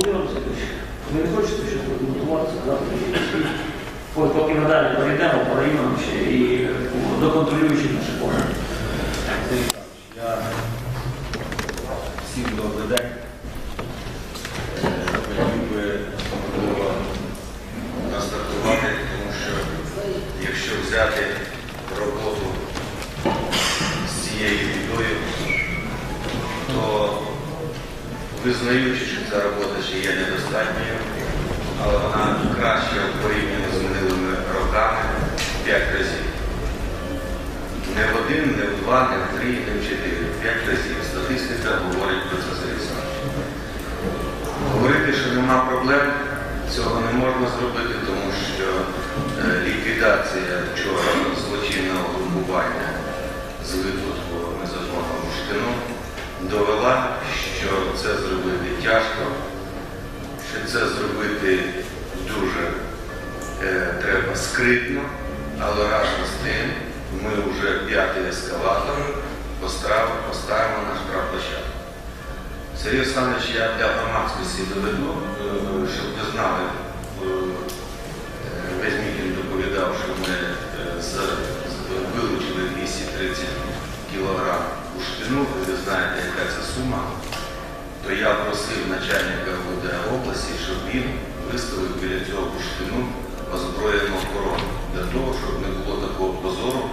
Володимир Васильович, ви не хочете, щоб готуватися завтра? От поки ми далі перейдемо по районам ще і доконтролюючи до контролюючих наших органів. Всім добрий день. Е, Хотів би можливо настартувати, тому що якщо взяти роботу з цією бідою, то визнаючи, що ця робота ще є недостатньою, але вона краща в порівнянні з минулими роками 5 разів. Не в один, не в два, не в три, не в чотири. П'ять разів. Статистика говорить про це серйозно. Говорити, що нема проблем, цього не можна зробити, тому що е, ліквідація вчора злочинного групування з видобутку незаконного бурштину довела, що це зробити тяжко, що це зробити дуже е, треба скритно, але разом з тим ми вже п'ятий ескалатор поставимо, на штрафплощадку. Сергій Олександрович, я для громадськості доведу, е, щоб ви знали, е, весь доповідав, що ми е, вилучили 230 кілограм бурштину, ви знаєте, яка то я просив начальника ОВД області, щоб він виставив біля цього бурштину озброєну охорону, для того, щоб не було такого позору,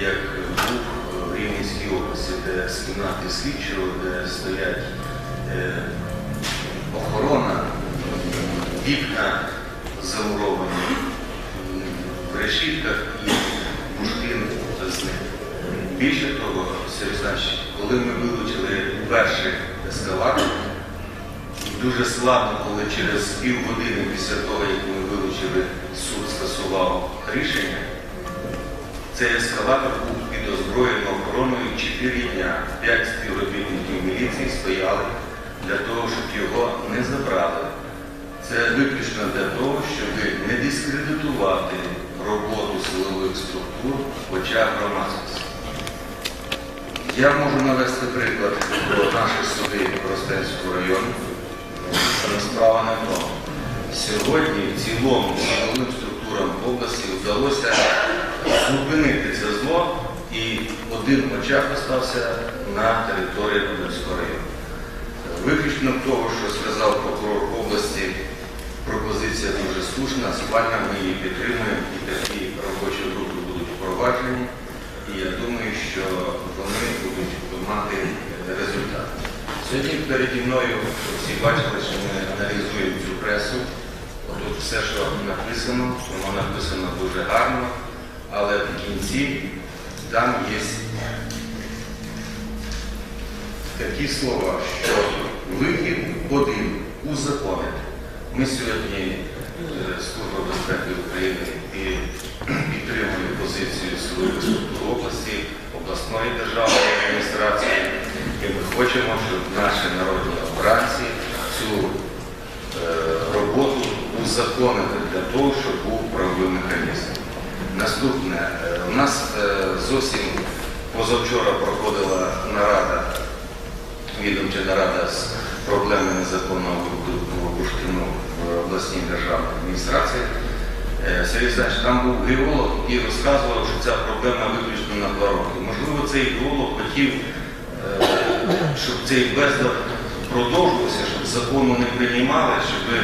як був в Рівненській області, де з кімнати слідчого, де стоять е, охорона, вікна замуровані в решітках і бурштин з них. Більше того, Сергій коли ми вилучили перший ескалатор, Дуже складно, коли через півгодини після того, як ми вилучили, суд скасував рішення, цей ескалатор був під озброєною охороною 4 дня. П'ять співробітників міліції стояли для того, щоб його не забрали. Це виключно для того, щоб не дискредитувати роботу силових структур в очах громадськості. Я можу навести приклад про наші суди Ростенського району. Справа не тому. Сьогодні в цілому силовим структурам області вдалося зупинити це зло і один очаг остався на території Ростенського району. Виключно того, що сказав прокурор області, пропозиція дуже слушна, спальна, ми її підтримуємо і такі робочі групи будуть впроваджені. І я думаю, що вони будуть мати результат. Сьогодні переді мною всі бачили, що ми аналізуємо цю пресу. Тут все, що написано, воно написано дуже гарно, але в кінці там є такі слова, що вихід один узаконити. Ми сьогодні, е, Служба безпеки України, і- підтримує позицію силових структур області, обласної державної адміністрації. І ми хочемо, щоб наші народні обранці цю е, роботу узаконити для того, щоб був правовий механізм. Наступне, е, у нас е, зовсім позавчора проходила нарада відомча нарада з проблеми незаконного видобутку бурштину в обласній державній адміністрації. Сергій там був геолог, який розказував, що ця проблема виключно на два роки. Можливо, цей геолог хотів, е, щоб цей безлад продовжувався, щоб закону не приймали, щоб е,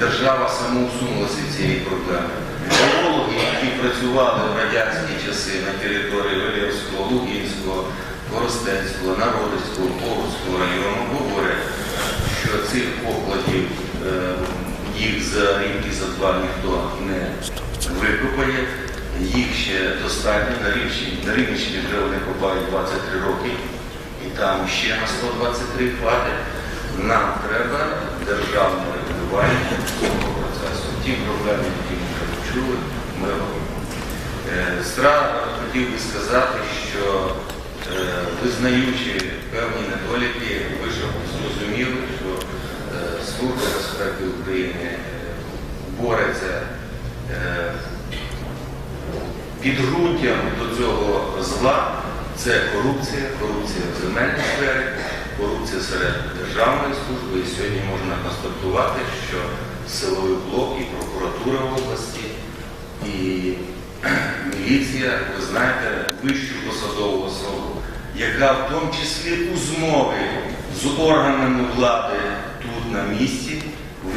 держава самоусунулася цієї проблеми. Геологи, які працювали в радянські часи на території Валєвського, Лугінського, Коростенського, Народицького, Богуського району говорять, що цих покладів е, їх за рік і за два ніхто не викопає. Їх ще достатньо на Рівщині. На Рівненщині вже вони копають 23 роки, і там ще на 123 хватить. Нам треба державне регулювання цього процесу. Ті проблеми, які ми вже почули, ми робимо. Е, хотів би сказати, що е, визнаючи певні недоліки, ви ж зрозуміли, що Служба безпеки України бореться е, підґрунтям до цього зла. Це корупція, корупція в земельній сфері, корупція серед державної служби. І сьогодні можна констатувати, що силовий блок і прокуратура в області, і міліція, ви знаєте, вищу посадову особу, яка в тому числі у змові з органами влади на місці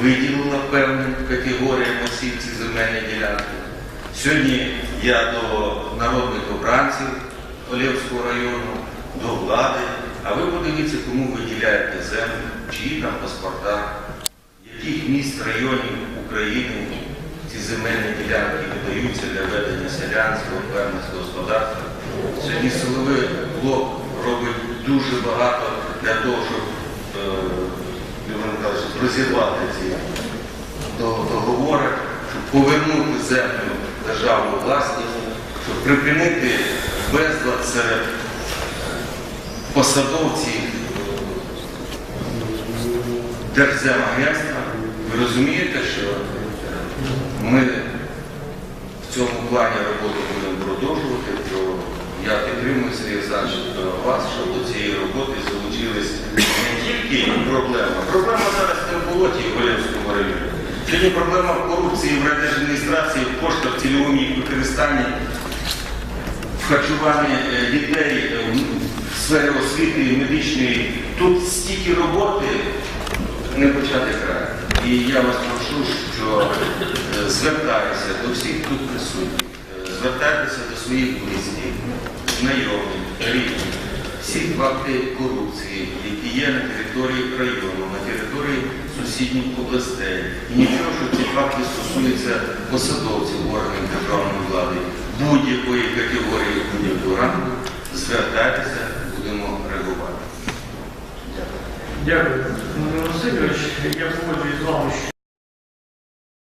виділила певним категоріям осіб ці земельні ділянки. Сьогодні я до народних обранців Олєвського району, до влади, а ви подивіться, кому виділяєте землю, чиї там паспорта, яких міст районів України ці земельні ділянки видаються для ведення селянського, фермерського господарства. Сьогодні силовий блок робить дуже багато для того, щоб, розірвати ці договори, щоб повернути землю державну власність, щоб припинити безлад серед посадовців Держземагентства. Ви розумієте, що ми в цьому плані роботу будемо продовжувати, то я підтримую Сергій Олександрович вас, щоб до цієї роботи залучились не тільки проблема. Проблема в Голівському районі. Сьогодні проблема корупції в райдержадміністрації, в коштах, в цільовому їх використанні, в харчуванні е, дітей, е, в сфері освіти, медичної. Тут стільки роботи не почати край. І я вас прошу, що е, звертаюся до всіх тут присутніх, звертайтеся до своїх близьких, знайомих, рідних, всі факти корупції, які є на території району, на території сусідніх областей. І нічого, що ці факти стосуються посадовців органів державної влади, будь-якої категорії, будь-якого ранку, звертайтеся, будемо реагувати. Дякую. Дякую, Васильович. Я погоджуюсь з вами, що